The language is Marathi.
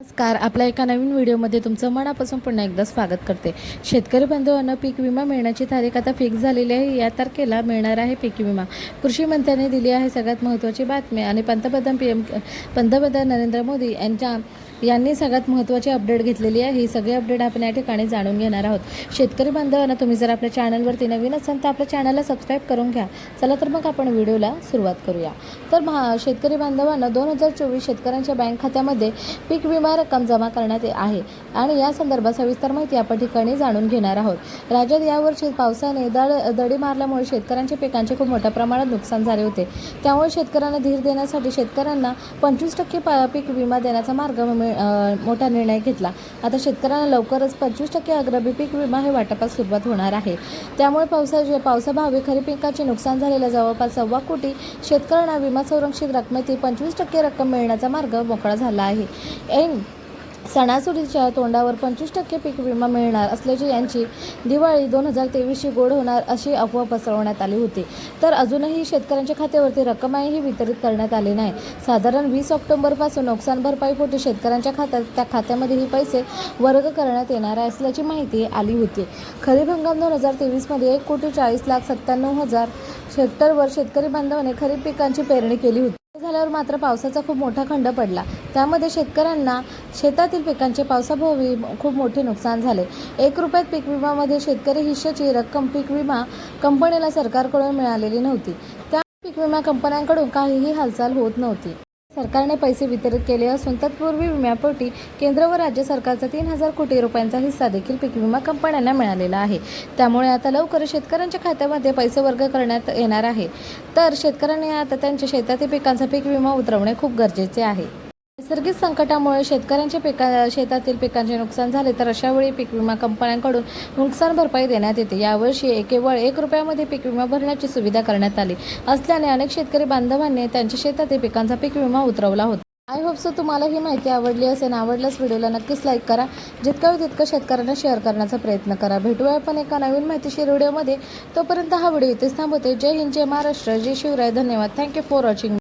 नमस्कार. आपल्या एका नवीन व्हिडिओमध्ये तुमचं मनापासून पुन्हा एकदा स्वागत करते. शेतकरी बांधवांना पीक विमा मिळण्याची तारीख आता फिक्स झालेली आहे. या तारखेला मिळणार आहे पीक विमा. कृषी मंत्र्यांनी दिली आहे सगळ्यात महत्त्वाची बातमी आणि पंतप्रधान पी एम पंतप्रधान नरेंद्र मोदी यांच्या यांनी सगळ्यात महत्त्वाची अपडेट घेतलेली आहे. ही सगळी अपडेट आपण या ठिकाणी जाणून घेणार आहोत. शेतकरी बांधवांना तुम्ही जर आपल्या चॅनलवरती नवीन असाल तर आपल्या चॅनलला सबस्क्राईब करून घ्या. चला तर मग आपण व्हिडिओला सुरुवात करूया. तर महा शेतकरी बांधवांना दोन हजार चोवीस शेतकऱ्यांच्या बँक खात्यामध्ये पीक विमा रक्कम जमा करण्यात आहे. आणि या संदर्भात सविस्तर माहिती आपण ठिकाणी जाणून घेणार आहोत. राज्यात यावर्षी पावसाने दड दडी मारल्यामुळे शेतकऱ्यांच्या पिकांचे खूप मोठ्या प्रमाणात नुकसान झाले होते. त्यामुळे शेतकऱ्यांना धीर देण्यासाठी शेतकऱ्यांना पंचवीस टक्के पा पीक विमा देण्याचा मार्ग मिळ- मोठा निर्णय घेतला. आता शेतकऱ्यांना लवकरच पंचवीस टक्के अग्रबी पीक विमा हे वाटपास सुरुवात होणार आहे. त्यामुळे पावसाचे पावसाभावी खरीप पिकाचे नुकसान झालेल्या जवळपास सव्वा कोटी शेतकऱ्यांना विमा संरक्षित रकमेतील पंचवीस टक्के रक्कम मिळण्याचा मार्ग मोकळा झाला आहे. एन सणासुदीच्या तोंडावर पंचवीस टक्के पीक विमा मिळणार असल्याची यांची दिवाळी दोन हजार तेवीसची गोड होणार अशी अफवा पसरवण्यात आली होती. तर अजूनही शेतकऱ्यांच्या खात्यावरती रक्कमही वितरित करण्यात आली नाही. साधारण वीस ऑक्टोबरपासून नुकसान भरपाईपोटी शेतकऱ्यांच्या खात्यात त्या खात्यामध्ये ही पैसे वर्ग करण्यात येणार आहे असल्याची माहिती आली होती. खरीप हंगाम दोन हजार तेवीसमध्ये एक कोटी चाळीस लाख सत्त्याण्णव हजार हेक्टरवर शेतकरी बांधवाने खरीप पिकांची पेरणी केली होती. झाल्यावर मात्र पावसाचा खूप मोठा खंड पडला. त्यामध्ये शेतकऱ्यांना शेतातील पिकांचे पावसाभोवी खूप मोठे नुकसान झाले. एक रुपयात पीक विमामध्ये शेतकरी हिश्श्याची रक्कम पीक विमा कंपनीला सरकारकडून मिळालेली नव्हती. त्या पीक विमा कंपन्यांकडून काहीही हालचाल होत नव्हती. सरकारने पैसे वितरित केले असून तत्पूर्वी विम्यापोटी केंद्र व राज्य सरकारचा तीन हजार कोटी रुपयांचा हिस्सा देखील पीक विमा कंपन्यांना मिळालेला आहे. त्यामुळे आता लवकर शेतकऱ्यांच्या खात्यामध्ये पैसे वर्ग करण्यात येणार आहे. तर शेतकऱ्यांनी आता त्यांच्या शेतातील पिकांचा पीक विमा उतरवणे खूप गरजेचे आहे. नैसर्गिक संकटामुळे शेतकऱ्यांच्या पिका शेतातील पिकांचे नुकसान झाले तर अशावेळी पीक विमा कंपन्यांकडून नुकसान भरपाई देण्यात येते. यावर्षी केवळ एक रुपयामध्ये पीक विमा भरण्याची सुविधा करण्यात आली असल्याने अनेक शेतकरी बांधवांनी त्यांच्या शेतातील पिकांचा पीक विमा उतरवला होता. आय होप सो तुम्हाला ही माहिती आवडली असेल. आवडल्यास व्हिडिओला नक्कीच लाईक करा. जितकं होईल तितकं शेतकऱ्यांना शेअर करण्याचा प्रयत्न करा. भेटूया आपण एका नवीन माहितीशीर व्हिडिओमध्ये. तोपर्यंत हा व्हिडिओ इथेच थांबवते. जय हिंद जय महाराष्ट्र जय शिवराय. धन्यवाद. Thank you for watching